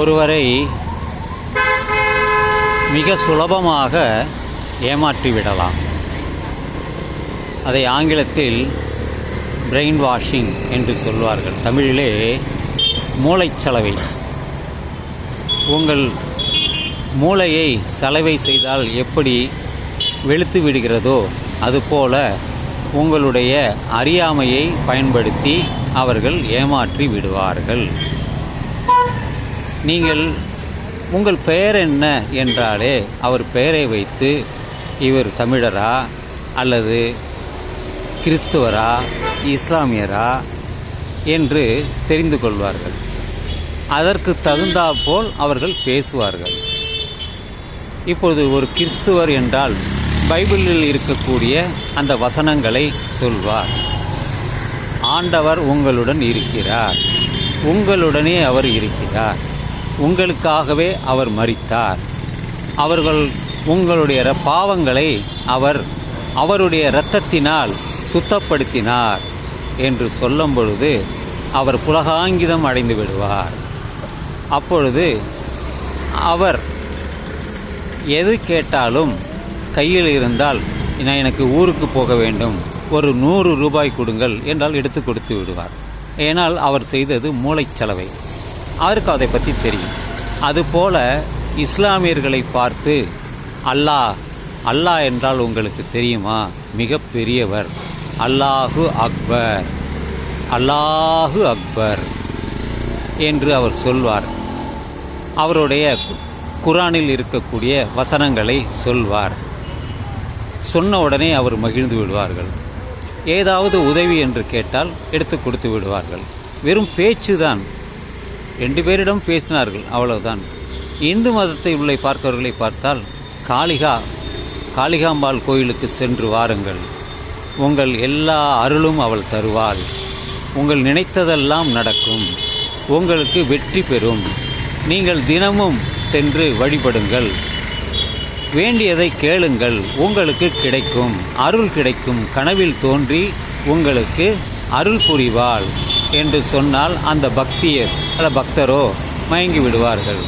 ஒருவரை மிக சுலபமாக ஏமாற்றி விடலாம் அதை ஆங்கிலத்தில் பிரெயின் வாஷிங் என்று சொல்வார்கள். தமிழிலே மூளைச்சலவை உங்கள் மூளையை சலவை செய்தால் எப்படி வெளுத்து விடுகிறதோ அதுபோல உங்களுடைய அறியாமையை பயன்படுத்தி அவர்கள் ஏமாற்றி விடுவார்கள். நீங்கள் உங்கள் பெயர் என்ன என்றாலே அவர் பெயரை வைத்து இவர் தமிழரா அல்லது கிறிஸ்துவரா இஸ்லாமியரா என்று தெரிந்து கொள்வார்கள். அதற்கு தகுந்தாற்போல் அவர்கள் பேசுவார்கள். இப்பொழுது ஒரு கிறிஸ்துவர் என்றால் பைபிளில் இருக்கக்கூடிய அந்த வசனங்களை சொல்வார். ஆண்டவர் உங்களுடன் இருக்கிறார். உங்களுடனே அவர் இருக்கிறார். உங்களுக்காகவே அவர் மறித்தார் அவர்கள் உங்களுடைய ர- பாவங்களை அவர் அவருடைய இரத்தத்தினால் சுத்தப்படுத்தினார் என்று சொல்லும் பொழுது அவர் புலகாங்கிதம் அடைந்து விடுவார். அப்பொழுது அவர் எது கேட்டாலும் கையில் இருந்தால் நான் எனக்கு ஊருக்கு போக வேண்டும். ஒரு நூறு ரூபாய் கொடுங்கள் என்றால் எடுத்து கொடுத்து விடுவார். ஏனால் அவர் செய்தது மூளைச்சலவை அவருக்கு அதை பற்றி தெரியும். அதுபோல இஸ்லாமியர்களை பார்த்து அல்லாஹ் அல்லாஹ் என்றால் உங்களுக்கு தெரியுமா? மிக பெரியவர் அல்லாஹு அக்பர். அல்லாஹு அக்பர். என்று அவர் சொல்வார். அவருடைய குரானில் இருக்கக்கூடிய வசனங்களை சொல்வார். சொன்ன உடனே அவர் மகிழ்ந்து விடுவார்கள். ஏதாவது உதவி என்று கேட்டால் எடுத்து கொடுத்து விடுவார்கள். வெறும் பேச்சுதான். ரெண்டு பேரிடம் பேசினார்கள் அவ்வளவுதான். இந்து மதத்தை உள்ளே பார்ப்பவர்களை பார்த்தால் காளிகா காளிகாம்பாள் கோயிலுக்கு சென்று வாருங்கள். உங்கள் எல்லா அருளும் அவள் தருவாள். உங்கள் நினைத்ததெல்லாம் நடக்கும். உங்களுக்கு வெற்றி பெறும். நீங்கள் தினமும் சென்று வழிபடுங்கள். வேண்டியதை கேளுங்கள். உங்களுக்கு கிடைக்கும். அருள் கிடைக்கும். கனவில் தோன்றி உங்களுக்கு அருள் புரிவாள். என்று சொன்னால் அந்த பக்தியர் அல்ல பக்தரோ மயங்கி விடுவார்கள்.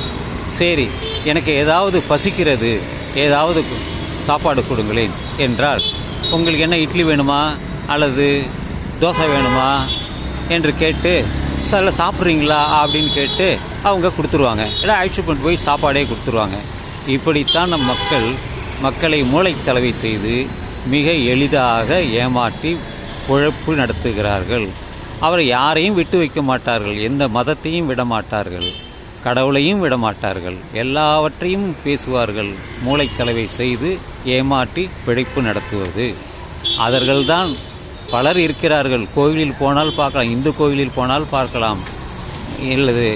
சரி எனக்கு ஏதாவது பசிக்கிறது ஏதாவது சாப்பாடு கொடுங்களேன் என்றால் உங்களுக்கு என்ன இட்லி வேணுமா? அல்லது தோசை வேணுமா? என்று கேட்டு சில சாப்பிட்றீங்களா? அப்படின்னு கேட்டு அவங்க கொடுத்துருவாங்க. இல்லை அழைச்சி கொண்டு போய் சாப்பாடே கொடுத்துருவாங்க. இப்படித்தான் நம் மக்கள் மக்களை மூளைச்சலவை செய்து மிக எளிதாக ஏமாற்றி உழைப்பு நடத்துகிறார்கள். அவர் யாரையும் விட்டு வைக்க மாட்டார்கள். எந்த மதத்தையும் விட மாட்டார்கள் கடவுளையும் விட மாட்டார்கள் எல்லாவற்றையும் பேசுவார்கள். மூளைச்சலவை செய்து ஏமாற்றி பிழைப்பு நடத்துவது. அவர்கள்தான் பலர் இருக்கிறார்கள். கோயிலில் போனால் பார்க்கலாம். இந்து கோயிலில் போனால் பார்க்கலாம். இல்லது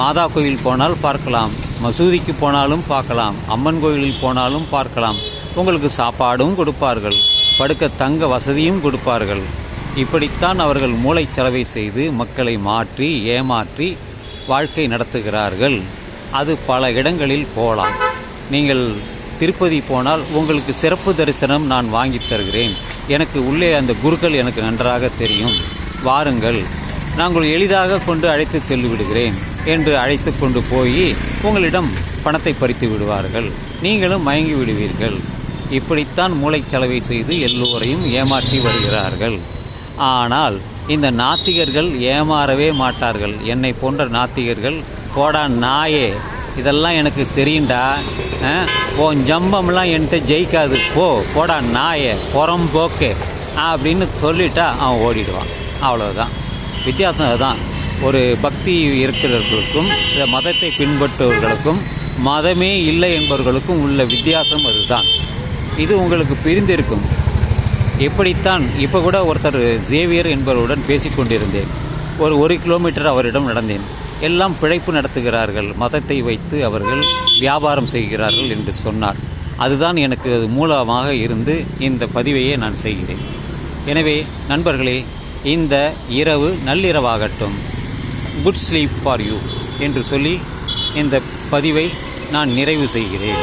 மாதா கோயில் போனால் பார்க்கலாம். மசூதிக்கு போனாலும் பார்க்கலாம். அம்மன் கோயிலில் போனாலும் பார்க்கலாம். உங்களுக்கு சாப்பாடும் கொடுப்பார்கள். படுக்க தங்க வசதியும் கொடுப்பார்கள். இப்படித்தான் அவர்கள் மூளைச்சலவை செய்து மக்களை மாற்றி ஏமாற்றி வாழ்க்கை நடத்துகிறார்கள். அது பல இடங்களில் போகலாம். நீங்கள் திருப்பதி போனால் உங்களுக்கு சிறப்பு தரிசனம் நான் வாங்கித் தருகிறேன். எனக்கு உள்ளே அந்த குருக்கள் எனக்கு நன்றாக தெரியும். வாருங்கள். நாங்கள் எளிதாக கொண்டு அழைத்து செல்லிவிடுகிறேன் என்று அழைத்து கொண்டு போய் உங்களிடம் பணத்தை பறித்து விடுவார்கள். நீங்களும் மயங்கி விடுவீர்கள். இப்படித்தான் மூளைச்சலவை செய்து எல்லோரையும் ஏமாற்றி வருகிறார்கள். ஆனால் இந்த நாத்திகர்கள் ஏமாறவே மாட்டார்கள். என்னை போன்ற நாத்திகர்கள் போடா நாயே இதெல்லாம் எனக்கு தெரியுண்டா ஆ, உன் ஜம்பம்லாம் என்கிட்ட ஜெயிக்காது. போ போடா நாயே புறம்போக்கு அப்படின்னு சொல்லிட்டா அவன் ஓடிடுவான். அவ்வளோதான் வித்தியாசம் அதுதான். ஒரு பக்தி இருக்கிறவர்களுக்கும் இந்த மதத்தை பின்பற்றுவர்களுக்கும் மதமே இல்லை என்பவர்களுக்கும் உள்ள வித்தியாசம் அதுதான். இது உங்களுக்கு பிரிந்திருக்கும். எப்படித்தான் இப்போ கூட ஒருத்தர் ஜேவியர் என்பவருடன் பேசிக்கொண்டிருந்தேன் ஒரு ஒரு கிலோமீட்டர் அவரிடம் நடந்தேன். எல்லாம் பிழைப்பு நடத்துகிறார்கள். மதத்தை வைத்து அவர்கள் வியாபாரம் செய்கிறார்கள் என்று சொன்னார். அதுதான் எனக்கு அது மூலமாக இருந்து இந்த பதிவையே நான் செய்கிறேன். எனவே நண்பர்களே இந்த இரவு நள்ளிரவாகட்டும். குட் ஸ்லீப் ஃபார் யூ என்று சொல்லி இந்த பதிவை நான் நிறைவு செய்கிறேன்.